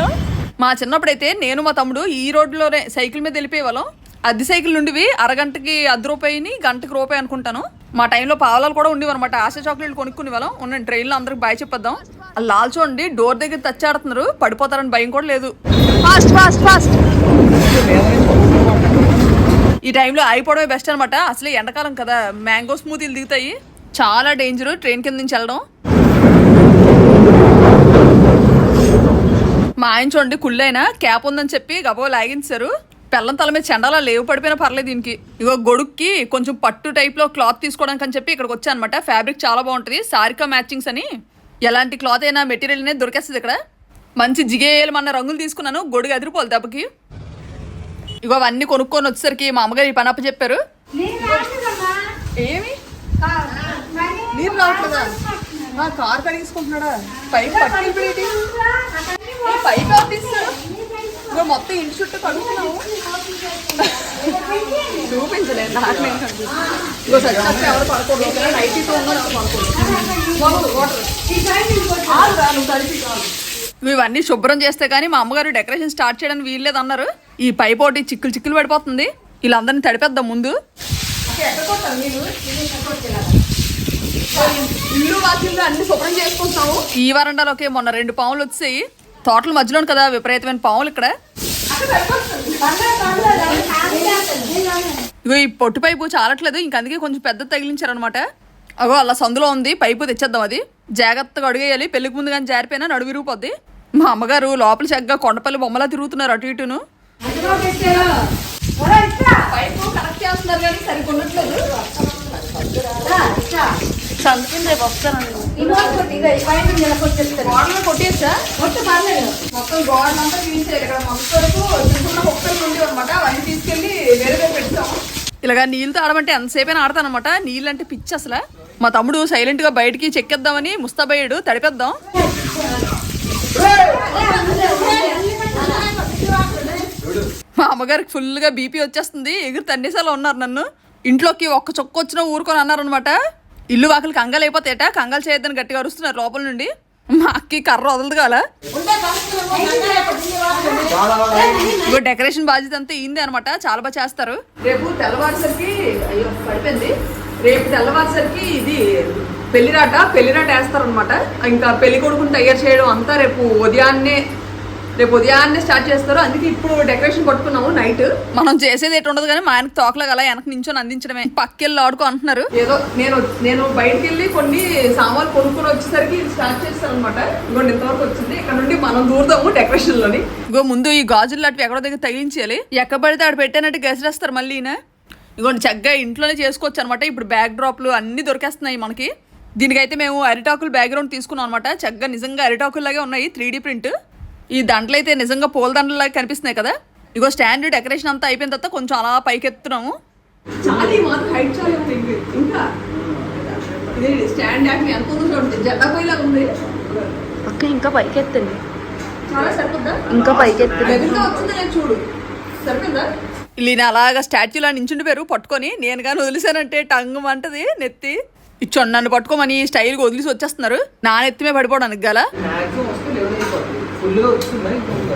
మా చిన్నప్పుడైతే నేను మా తమ్ముడు ఈ రోడ్లోనే సైకిల్ మీద వెళ్ళిపోయేవాళ్ళం. అద్దె సైకిల్ నుండివి అరగంటకి అర్ధ రూపాయిని గంటకి రూపాయి అనుకుంటాను. మా టైంలో పావలాలు కూడా ఉండేవి అనమాట ఆశ చాక్లెట్లు కొనుక్కునే వాళ్ళం ఉన్న ట్రైన్లో అందరికి బాయ్ చెప్పేద్దాం. లాల్ చూడండి డోర్ దగ్గర తచ్చాడుతున్నారు. పడిపోతారని భయం కూడా లేదు. ఫాస్ట్ ఫాస్ట్ ఫాస్ట్ ఈ టైంలో అయిపోవడమే బెస్ట్ అనమాట అసలు ఎండాకాలం కదా. మ్యాంగో స్మూతీలు దిగుతాయి. చాలా డేంజర్ ట్రైన్ కింద నుంచి వెళ్ళడం. ఆయన చూడండి కుళ్ళైనా. క్యాప్ ఉందని చెప్పి గబో లాగించారు. పెళ్ళం తల మీద చెండాలా లేవు పడిపోయినా పర్లేదు దీనికి. ఇగో గొడుక్కి కొంచెం పట్టు టైప్లో క్లాత్ తీసుకోవడానికి అని చెప్పి ఇక్కడికి వచ్చా అనమాట ఫ్యాబ్రిక్ చాలా బాగుంటుంది. సారికా మ్యాచింగ్స్ అని. ఎలాంటి క్లాత్ అయినా మెటీరియల్ అనేది దొరికేస్తుంది ఇక్కడ. మంచి జిగేయలు మన రంగులు తీసుకున్నాను. గొడుగు అదిరిపోవాలి దెబ్బకి. ఇగో అవన్నీ కొనుక్కొని వచ్చేసరికి మా అమ్మగారు ఈ పని అప్ప చెప్పారు ఏమి? నీరు రావట్లేదా. కార్ కడిగించుకుంటున్నాడా పైప్ పట్టుకెళ్ళి పైప్ ఎవరు మొత్తం ఇంటి చుట్టూ కడుగుతున్నావు. చూపించలేదు నాకు నేను ఎవరు నైటీతో ఉన్నా నువ్వు ఇవన్నీ శుభ్రం చేస్తే కానీ మా అమ్మగారు డెకరేషన్ స్టార్ట్ చేయడానికి వీల్లేదు అన్నారు ఈ పైప్ ఒకటి చిక్కులు చిక్కులు పడిపోతుంది. వీళ్ళందరినీ తడిపేద్దాం ముందు. ఇల్లు వాకిళ్ళు అన్ని శుభ్రం చేసుకుంటాము ఈ వరండాలోకి మొన్న రెండు పాములు వచ్చాయి. తోటల మధ్యలో కదా విపరీతమైన పాములు ఇక్కడ. ఇగో ఈ పొట్టు పైపు చాలట్లేదు. ఇంక అందుకే కొంచెం పెద్ద తగిలించారనమాట అగో అలా సందులో ఉంది. పైపు తెచ్చేద్దాం అది. జాగ్రత్తగా అడిగేయాలి. పెళ్ళికి ముందు కానీ జారిపోయినా నడువు విరిగిపోద్ది. మా అమ్మగారు లోపల చక్కగా కొండపల్లి బొమ్మలా తిరుగుతున్నారు అటు ఇటును. పైపు కనెక్ట్ చేస్తున్నారు కానీ సరిగ్గా ఉండట్లేదు. సందుకింద రేపు వస్తానండి. గోడలో కొట్టేసా మొత్తం గోడలంతా తీసేయాలి. ఇక్కడ మొత్తం వరకు చిన్న చిన్న మొక్కలు ఉండేవి అనమాట అవన్నీ తీసుకెళ్ళి వేరే వేరే పెడతాము. ఇలాగా నీళ్ళతో ఆడమంటే ఎంతసేపైనా ఆడతానమాట నీళ్ళు అంటే పిచ్చి అసలు. మా తమ్ముడు సైలెంట్గా బయటికి చెక్కేద్దామని ముస్తాబయ్యాడు తడిపేద్దాం. మా అమ్మగారికి ఫుల్గా బీపీ వచ్చేస్తుంది. ఎగురు తన్నేసాలో ఉన్నారు నన్ను. ఇంట్లోకి ఒక్క చొక్క వచ్చినా ఊరుకొని అన్నారనమాట ఇల్లు వాకిలి కంగాలు అయిపోతాయట. కంగాలు చేయొద్దని గట్టిగా అరుస్తున్నారు లోపల నుండి. మా అక్కి కర్ర వదలదు కదా ఇగో డెకరేషన్ బాధ్యత అంతా ఇంది అనమాట చాలా బాగా చేస్తారు. రేపు తెల్లవారుసరికి అయ్యో పడిపోయింది. రేపు తెల్లవారుసరికి ఇది పెళ్ళిరాట. పెళ్ళిరాట వేస్తారనమాట ఇంకా పెళ్ళి కొడుకుని తయారు చేయడం అంతా రేపు ఉదయాన్నే రేపు ఉదయాన్నే స్టార్ట్ చేస్తారు అందుకే ఇప్పుడు డెకరేషన్ పట్టుకున్నాము నైట్. మనం చేసేది ఎటు ఉండదు కానీ మా ఆయనకి తోకలాగా అలా వెనక నించొని అందించడమే. పక్కెళ్ళి ఆడుకో అంటున్నారు ఏదో నేను నేను బయటికి వెళ్ళి కొన్ని సామాన్లు కొనుక్కొని వచ్చేసరికి స్టార్ట్ చేస్తాను అనమాట ఇంకోటి ఇంతవరకు వచ్చింది. ఇక్కడ నుండి మనం దూరదాము డెకరేషన్లోని ఇగో ముందు ఈ గాజులు లాంటివి ఎక్కడో దగ్గర తగిలించాలి ఎక్కడ పడితే ఆడ పెట్టానంటే గసిరేస్తారు మళ్ళీ ఇగోండి చక్కగా ఇంట్లోనే చేసుకోవచ్చు అనమాట ఇప్పుడు బ్యాక్ డ్రాప్లు అన్ని దొరికేస్తున్నాయి మనకి. దీనికైతే మేము అరిటాకులు బ్యాక్గ్రౌండ్ తీసుకున్నాం అనమాట చక్కగా నిజంగా అరిటాకులు లాగే ఉన్నాయి త్రీ ప్రింట్ ఈ దండలు అయితే నిజంగా పూల దండలాగా కనిపిస్తున్నాయి కదా? ఇగో స్టాండ్ డెకరేషన్ అంతా అయిపోయిన తర్వాత కొంచెం అలా పైకి ఎత్తున్నాము చాలా ఈ మాత్రం హైట్ చాలా ఉంది ఇంక- ఇంకా ఇది స్టాండ్ యాక్ట్ ఎంత ఉందో చూడండి. జెండా పోయేలాగా ఉంది. అక్క ఇంకా పైకెత్తండి. చాలా సరిపోద్దా? ఇంకా వచ్చింది నేను అలాగా స్టాచ్యూలా నించుండిపోయారు పట్టుకొని. నేను కానీ వదిలేసానంటే టంగు అంటది నెత్తి. ఇచ్చోండి నన్ను పట్టుకోమని స్టైల్గా వదిలేసి వచ్చేస్తున్నారు. నా నెత్తిమే పడిపోవడానికి గల. ఫుల్గా ఇంకొక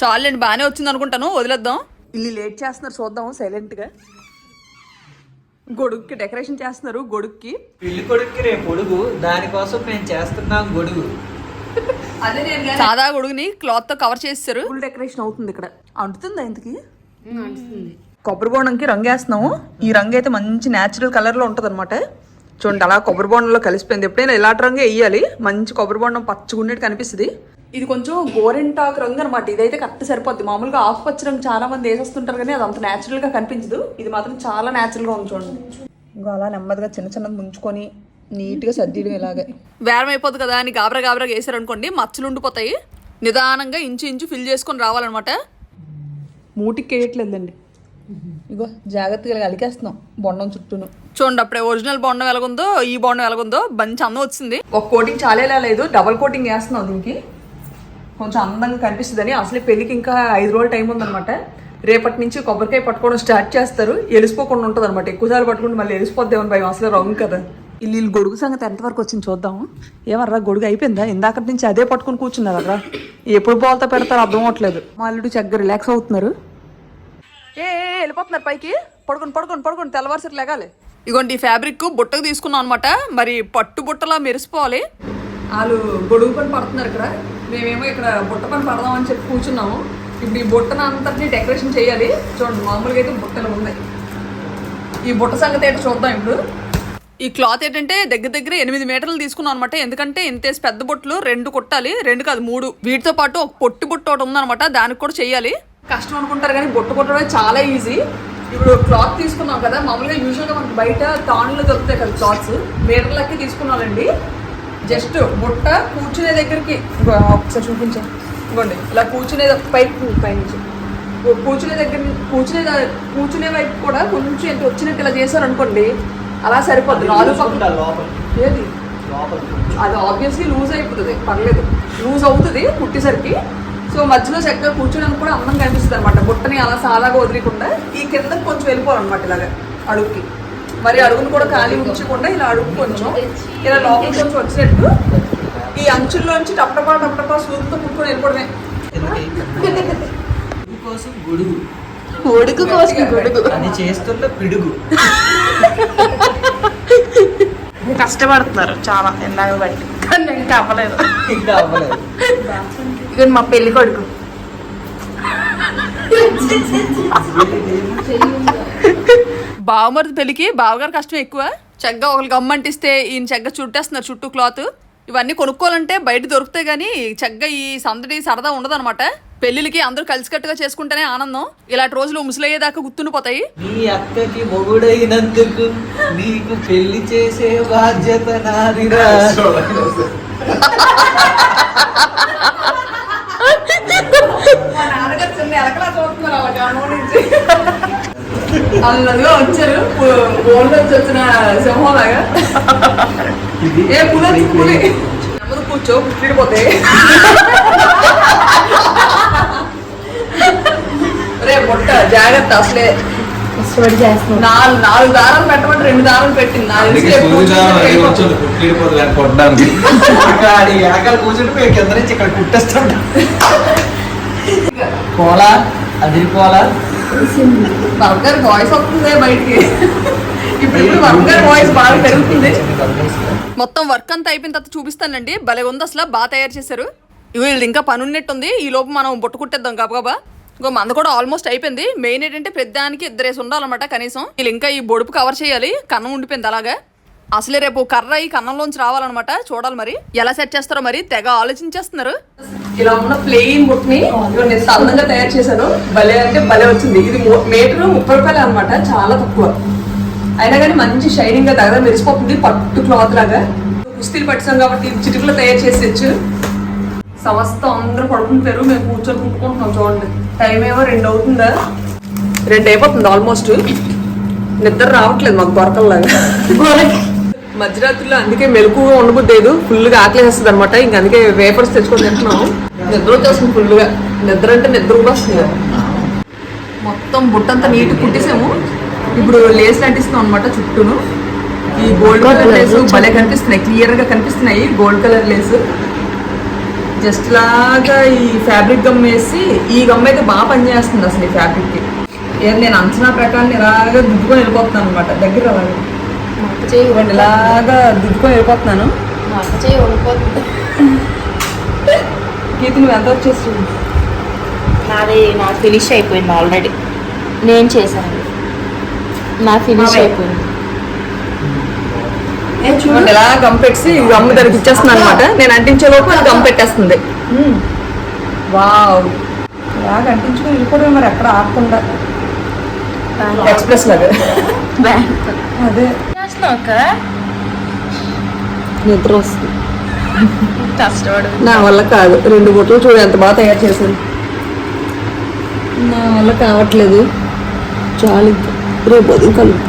చాలండి బాగానే వచ్చింది అనుకుంటాను. వదిలేద్దాం. ఇల్లు లేట్ చేస్తున్నారు చూద్దాం సైలెంట్గా గొడుగుకి డెకరేషన్ చేస్తున్నారు గొడుగుకి. పెళ్ళి కొడుక్కి రేపు పొడుగు దానికోసం మేము చేస్తున్నాం గొడుగు. అదే నేను సాదా గొడుగుని క్లాత్తో కవర్ చేస్తారు ఫుల్ డెకరేషన్ అవుతుంది ఇక్కడ. అంటుతుందా ఇంతకి? కొబ్బరి బోండంకి రంగు వేస్తున్నాము ఈ రంగు అయితే మంచి న్యాచురల్ కలర్లో ఉంటది అనమాట చూడండి అలా కొబ్బరి బోండంలో కలిసిపోయింది. ఎప్పుడైనా ఇలాంటి రంగే వేయాలి. మంచి కొబ్బరి బోండం పచ్చగుండేటి కనిపిస్తుంది. ఇది కొంచెం గోరెంటాకు రంగు అనమాట ఇదైతే కరెక్ట్ సరిపోద్ది. మామూలుగా ఆఫ్ పచ్చ రంగు చాలా మంది వేసేస్తుంటారు కానీ అది అంత న్యాచురల్గా కనిపించదు. ఇది మాత్రం చాలా న్యాచురల్గా ఉంది చూడండి. ఇంకా అలా నెమ్మదిగా చిన్న చిన్నది ముంచుకొని నీట్గా సర్దీయడం ఇలాగే. వేరం అయిపోద్ది కదా అని గాబరా గాబరా వేసారనుకోండి మచ్చలు ఉండిపోతాయి. నిదానంగా ఇంచు ఇంచు ఫిల్ చేసుకొని రావాలన్నమాట. మూటికి వేయట్లేదండి. ఇగో జాగ్రత్తగా అలికేస్తున్నాం బొండం చుట్టూను. చూడండి అప్పుడే ఒరిజినల్ బొండం ఎలాగుందో ఈ బొండం ఎలాగుందో మంచి అందం వచ్చింది. ఒక కోటింగ్ చాలేలా లేదు డబల్ కోటింగ్ వేస్తున్నాం దీనికి. కొంచెం అందంగా కనిపిస్తుందని. అసలు పెళ్ళికి ఇంకా ఐదు రోజులు టైం ఉందన్నమాట. రేపటి నుంచి కొబ్బరికాయ పట్టుకోవడం స్టార్ట్ చేస్తారు. ఎలిసిపోకుండా ఉంటుంది అనమాట ఎక్కువసార్లు పట్టుకుంటే మళ్ళీ ఎలిసిపోద్దేమని భయం. అసలు రంగు కదా. వీళ్ళు వీళ్ళు గొడుగు సంగతి ఎంతవరకు వచ్చింది చూద్దాం. ఏమర్రా గొడుగు అయిపోయిందా? ఇందాక నుంచి అదే పట్టుకుని కూర్చున్నారు అర్రా ఎప్పుడు బాల్తో పెడతారో అర్థం అవట్లేదు మా అల్లుడు చక్కగా రిలాక్స్ అవుతున్నారు. ఏ ఏ, వెళ్ళిపోతున్నారు పైకి. పడుకొని పడుకొని పడుకొని తెల్లవారుసరి లేగాలి. ఇగోండి ఈ ఫ్యాబ్రిక్ బుట్టకు తీసుకున్నాం అనమాట మరి పట్టు బుట్టలా మెరిసిపోవాలి. వాళ్ళు గొడుగు పని పడుతున్నారు ఇక్కడ. మేమేమో ఇక్కడ బుట్ట పని పడదామని చెప్పి కూర్చున్నాము. ఇప్పుడు ఈ బుట్టను అంతటినీ డెకరేషన్ చేయాలి. చూడండి మామూలుగా అయితే బుట్టలు ఉన్నాయి. ఈ బుట్ట సంగతి ఏంటో చూద్దాం ఇప్పుడు. ఈ క్లాత్ ఏంటంటే దగ్గర దగ్గర ఎనిమిది మీటర్లు తీసుకున్నాం అనమాట ఎందుకంటే ఇంతేసి పెద్ద బొట్లు రెండు కుట్టాలి రెండు కాదు మూడు. వీటితో పాటు ఒక పొట్టి బుట్ట ఒకటి ఉందన్నమాట. దానికి కూడా చేయాలి. కష్టం అనుకుంటారు కానీ బొట్టు కొట్టడం చాలా ఈజీ. ఇప్పుడు క్లాత్ తీసుకున్నాం కదా మామూలుగా యూజువల్గా మనకి బయట తాన్లు దొరుకుతాయి కదా క్లాత్స్. మీటర్లకి తీసుకున్నానండి జస్ట్ బుట్ట కూర్చునే దగ్గరికి ఒకసారి చూపించాను ఇవ్వండి ఇలా కూర్చునే పైకి పైనుంచి. కూర్చునే దగ్గర కూర్చునే కూర్చునే వైపు కూడా కొంచెం ఎంత వచ్చినట్టు ఇలా చేశారు అనుకోండి అలా సరిపోద్ది. నాలుగు లోపల. ఏది? లోపల. అది ఆబ్వియస్లీ లూజ్ అయిపోతుంది పర్లేదు. లూజ్ అవుతుంది కుట్టేసరికి సో మధ్యలో చక్కగా కూర్చోడానికి కూడా అందం కనిపిస్తుంది అనమాట బుట్టని అలా సాలాగా వదిలేకుండా ఈ కింద కొంచెం వెళ్ళిపోవాలన్నమాట ఇలాగా అడుగుకి మరి అడుగును కూడా ఖాళీ ఉంచకుండా ఇలా అడుగు కొంచెం. ఇలా లోపల కొంచెం వచ్చినట్టు ఈ అంచుల్లోంచి టప్పటపా టప్పటపా సూదుతో కుట్టుకొని వెళ్ళిపోవడమే. కోసం గొడుగు. ఉడుకు కోసం గొడుగు అది చేస్తున్న పిడుగు. కష్టపడుతున్నారు చాలా ఎందాక బట్టి. కానీ ఇంకా అవ్వలేదు. ఇంకా అవ్వలేదు. ఇక మా పెళ్ళి కొడుకు. బావమరిది పెళ్ళికి బావగారు కష్టం ఎక్కువ. చెగ్గ ఒకరికి గమ్మంటిస్తే ఈయన చెగ్గ చుట్టేస్తున్నారు చుట్టూ క్లాత్. ఇవన్నీ కొనుక్కోవాలంటే బయట దొరుకుతాయి కానీ చెగ్గ ఈ సందడి సరదా ఉండదన్నమాట. పెళ్ళిళ్ళకి అందరూ కలిసికట్టుగా చేసుకుంటేనే ఆనందం. ఇలాంటి రోజులు ముసలయ్యేదాకా గుర్తుండిపోతాయి. నీ అక్కకి మొగుడైనందుకు నీకు పెళ్ళి చేసే బాధ్యత నాదిరా. మా నాన్నగారు చిన్న ఎలకలా చూస్తున్నారు అల్లగా వచ్చారు. బోన్ నుంచి వచ్చిన సింహం లాగా. ఏ పులి వచ్చి పులి. నెమ్మది కూర్చో పుట్టిడిపోతే రే బుట్ట జాగ్రత్త అసలే. నాలుగు నాలుగు దారాలు పెట్టమంటే రెండు దారాలు పెట్టింది. కూర్చుంటే కుట్టేస్తుంటాం. పోలా? అదిరిపోలా? బర్గర్ వాయిస్ వస్తుంది బయటికి. ఇప్పుడు వాయిస్ బాగా పెరుగుతుంది. మొత్తం వర్క్ అంతా అయిపోయిన తర్వాత చూపిస్తానండి. భలే ఉంది అసలు బాగా తయారు చేశారు. వీళ్ళు ఇంకా పని ఉన్నట్టుంది. ఈ లోపు మనం బుట్ట కుట్టేద్దాం గబగబా. ఇంకో మంద కూడా ఆల్మోస్ట్ అయిపోయింది. మెయిన్ ఏంటంటే పెద్దానికి ఇద్దరేసి ఉండాలన్నమాట కనీసం. వీళ్ళు ఇంకా ఈ బొడుపు కవర్ చేయాలి. కన్నం ఉండిపోయింది అలాగా. అసలే రేపు కర్ర ఈ కన్నంలోంచి రావాలన్నమాట. చూడాలి మరి. ఎలా సెట్ చేస్తారో మరి తెగ ఆలోచించేస్తున్నారు. ఇలా ఉన్న ప్లెయిన్ బుక్ని నేను అందంగా తయారు చేశాను. భలే అంటే భలే వచ్చింది. ఇది మీటర్ ముప్పై రూపాయలు అనమాట చాలా తక్కువ. అయినా కానీ మంచి షైనింగ్గా దగ్గర మెరిసిపోతుంది. పట్టు క్లాత్ లాగా. కుస్తీలు పట్టాం కాబట్టి చిటికలో తయారు చేసి తెచ్చు. సమస్తం అందరూ పడుకుంటారు మేము కూర్చొని కుట్టుకుంటున్నాం చూడండి. టైం ఏమో రెండు అవుతుందా? రెండు అయిపోతుంది ఆల్మోస్ట్. నిద్ర రావట్లేదు మాకు దొరకల్లాగా మధ్యరాత్రిలో అందుకే మెలకుగా ఉండబుద్దేదు ఫుల్గా ఆకలేస్తుంది అనమాట ఇంక అందుకే వేపర్స్ తెచ్చుకొని తింటున్నాం. నిద్ర వచ్చేస్తుంది ఫుల్గా నిద్ర అంటే నిద్ర కూడా వస్తుంది మొత్తం బుట్టంతా నీట్ కుట్టేసాము. ఇప్పుడు లేస్ అంటిస్తున్నాం అనమాట చుట్టూను. ఈ గోల్డ్ కలర్ లేస్ భలే కనిపిస్తున్నాయి. క్లియర్గా కనిపిస్తున్నాయి గోల్డ్ కలర్ లేస్. జస్ట్ లాగా ఈ ఫ్యాబ్రిక్ గమ్ వేసి ఈ గమ్ అయితే బాగా పనిచేస్తుంది అసలు ఈ ఫ్యాబ్రిక్కి నేను అంచనా ప్రకారం ఇలాగా దుద్దుకొని వెళ్ళిపోతున్నాను అనమాట దగ్గర అలాగే ఇలాగా దుద్దుకొని వెళ్ళిపోతున్నాను. గీత నువ్వు ఎంత వచ్చేసి నాది నా ఫినిష్ అయిపోయింది ఆల్రెడీ. నేను చేశాను. నా ఫినిష్. అయిపోయింది. చూడండి ఇలా గమ్ పెట్టి ఈ గమ్ దానికి ఇచ్చేస్తున్నాను అనమాట నేను అంటించే లోపు అది గమ్ పెట్టేస్తుంది. వావ్. ఇలాగ అంటించుకొని వెళ్ళిపోవడం మరి ఎక్కడ ఆగకుండా ఎక్స్ప్రెస్ లాగా. అదే. చేస్తున్నావు నిద్ర వస్తుంది. కష్టపడు. నా వల్ల కాదు. రెండు బొట్టలు చూడు ఎంత బాగా తయారు చేశాను. నా వల్ల కావట్లేదు. చాలు ఇంకా. రేపు ఉదయం కలుపు